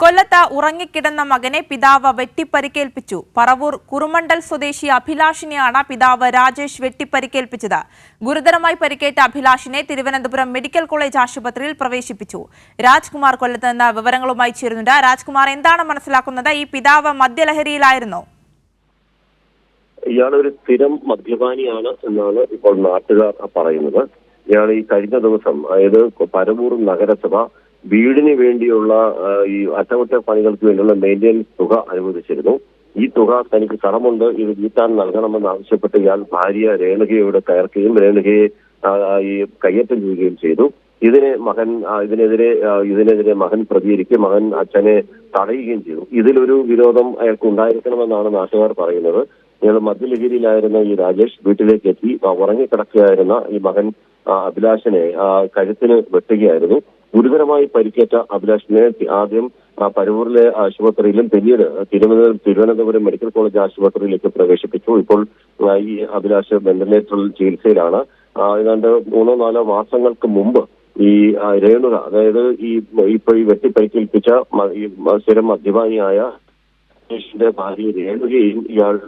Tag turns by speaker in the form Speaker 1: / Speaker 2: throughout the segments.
Speaker 1: കൊല്ലത്ത് ഉറങ്ങിക്കിടന്ന മകനെ പിതാവ് വെട്ടിപ്പരിക്കേൽപ്പിച്ചു. പറവൂർ കുറുമണ്ടൽ സ്വദേശി അഭിലാഷിനെയാണ് പിതാവ് രാജേഷ് വെട്ടിപ്പരിക്കേൽപ്പിച്ചത്. ഗുരുതരമായി പരിക്കേറ്റ അഭിലാഷിനെ തിരുവനന്തപുരം മെഡിക്കൽ കോളേജ് ആശുപത്രിയിൽ പ്രവേശിപ്പിച്ചു. രാജ്കുമാർ കൊല്ലത്ത് നിന്ന് വിവരങ്ങളുമായി ചേരുന്നുണ്ട്. രാജ്കുമാർ എന്താണ് മനസ്സിലാക്കുന്നത്? ഈ പിതാവ് മദ്യലഹരിയിലായിരുന്നോ.
Speaker 2: ഇയാൾ ഒരു സ്ഥിരം മദ്യപാനിയാണ് എന്നാണ് ഇപ്പോൾ നാട്ടുകാർ പറയുന്നത്. ഇയാൾ ഈ കഴിഞ്ഞ ദിവസം അതായത് പരവൂർ നഗരസഭ വീടിന് വേണ്ടിയുള്ള ഈ അറ്റകുറ്റപ്പണികൾക്ക് വേണ്ടിയുള്ള മെയിന്റെനൻസ് തുക അനുവദിച്ചിരുന്നു. ഈ തുക തനിക്ക് കടമുണ്ട്. ഇത് വീട്ടാൻ നൽകണമെന്ന് ആവശ്യപ്പെട്ട് ഇയാൾ ഭാര്യ രേണുകയോട് കയർക്കുകയും രേണുകയെ ഈ കയ്യേറ്റം ചെയ്യുകയും ചെയ്തു. ഇതിനെ മകൻ ഇതിനെതിരെ ഇതിനെതിരെ മകൻ പ്രതികരിക്കുകയും മകൻ അച്ഛനെ തടയുകയും ചെയ്തു. ഇതിലൊരു വിരോധം അയാൾക്ക് ഉണ്ടായിരിക്കണമെന്നാണ് നാട്ടുകാർ പറയുന്നത്. ഇയാൾ മദ്യലഹരിയിലായിരുന്ന ഈ രാജേഷ് വീട്ടിലേക്ക് എത്തി ഉറങ്ങിക്കിടക്കുകയായിരുന്ന ഈ മകൻ അഭിലാഷിനെ കഴുത്തിന് വെട്ടുകയായിരുന്നു. ഗുരുതരമായി പരിക്കേറ്റ അഭിലാഷിനെ ആദ്യം പരവൂരിലെ ആശുപത്രിയിലും പിന്നീട് തിരുവനന്തപുരം തിരുവനന്തപുരം മെഡിക്കൽ കോളേജ് ആശുപത്രിയിലേക്ക് പ്രവേശിപ്പിച്ചു. ഇപ്പോൾ ഈ അഭിലാഷ് വെന്റിലേറ്ററിൽ ചികിത്സയിലാണ്. ഏതാണ്ട് മൂന്നോ നാലോ മാസങ്ങൾക്ക് മുമ്പ് ഈ രേണുക അതായത് ഈ ഇപ്പൊ ഈ വെട്ടിപ്പരിക്കേൽപ്പിച്ച മ- ഈ സ്ഥിരം മദ്യപാനിയായ സുരേഷിന്റെ ഭാര്യ രേണുകയും ഇയാൾ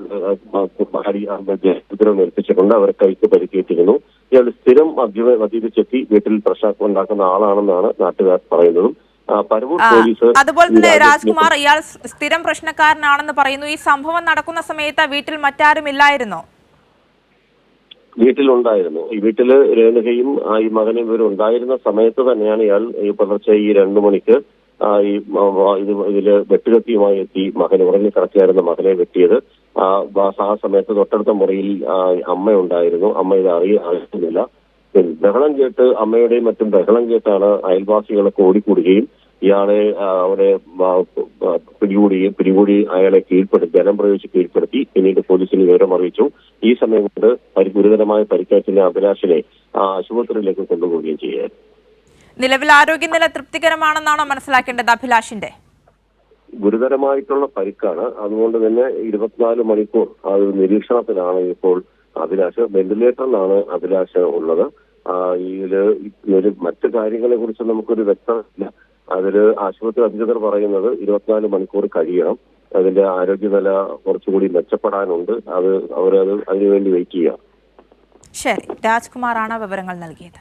Speaker 2: ഭാര്യ ഏൽപ്പിച്ചിട്ടുണ്ട് അവരെ കൈക്ക് പരിക്കേറ്റിരുന്നു. ഇയാൾ സ്ഥിരം മദ്യ മദ്യപിച്ചെത്തി വീട്ടിൽ പ്രശ്നം ഉണ്ടാക്കുന്ന ആളാണെന്നാണ് നാട്ടുകാർ പറയുന്നതും.
Speaker 1: അതുപോലെ തന്നെ രാജ്കുമാർ ഇയാൾ സ്ഥിരം പ്രശ്നക്കാരനാണെന്ന് പറയുന്നു. ഈ സംഭവം നടക്കുന്ന സമയത്ത് വീട്ടിൽ മറ്റാരും ഇല്ലായിരുന്നോ?
Speaker 2: വീട്ടിലുണ്ടായിരുന്നു. ഈ വീട്ടിൽ രേണുകയും ഈ മകനും ഇവരും ഉണ്ടായിരുന്ന സമയത്ത് തന്നെയാണ് ഇയാൾ ഈ പുലർച്ചെ ഈ രണ്ടു മണിക്ക് ഈ ഇതിൽ വെട്ടുകത്തിയുമായി എത്തി മകൻ ഉറങ്ങിക്കിടക്കുകയായിരുന്ന മകനെ വെട്ടിയത്. ആ സമയത്ത് തൊട്ടടുത്ത മുറിയിൽ അമ്മ ഉണ്ടായിരുന്നു അമ്മ ഇത് അറിയ അറിയുന്നില്ല. ബഹളം കേട്ട് അമ്മയുടെയും മറ്റും ബഹളം കേട്ടാണ് അയൽവാസികളൊക്കെ ഓടിക്കൂടുകയും ഇയാളെ അവരെ പിടികൂടി പിടികൂടി അയാളെ കീഴ്പ്പെടുത്തി ജലം പ്രയോഗിച്ച് കീഴ്പ്പെടുത്തി പിന്നീട് പോലീസിന് വിവരം അറിയിച്ചു. ഈ സമയം കൊണ്ട് ഗുരുതരമായ പരിക്കേറ്റിന് അഭിലാഷിനെ ആശുപത്രിയിലേക്ക് കൊണ്ടുപോവുകയും ചെയ്യുകയായിരുന്നു
Speaker 1: നിലവിൽ ആരോഗ്യനില തൃപ്തികരമാണെന്നാണോ മനസ്സിലാക്കേണ്ടത് അഭിലാഷിന്റെ?
Speaker 2: ഗുരുതരമായിട്ടുള്ള പരിക്കാണ്. അതുകൊണ്ട് തന്നെ ഇരുപത്തിനാല് മണിക്കൂർ ആ ഒരു നിരീക്ഷണത്തിലാണ് ഇപ്പോൾ അഭിലാഷ്. വെന്റിലേറ്ററിലാണ് അഭിലാഷ് ഉള്ളത്. ഇതിൽ മറ്റു കാര്യങ്ങളെ കുറിച്ച് നമുക്കൊരു വ്യക്തതയില്ല. അതിൽ ആശുപത്രി അധികൃതർ പറയുന്നത് ഇരുപത്തിനാല് മണിക്കൂർ കഴിയണം. അതിന്റെ ആരോഗ്യനില കുറച്ചുകൂടി മെച്ചപ്പെടാനുണ്ട്. അത് അവരത് അതിനുവേണ്ടി വെയിറ്റ് ചെയ്യുക
Speaker 1: ശരി. രാജ്കുമാറാണ് വിവരങ്ങൾ നൽകിയത്.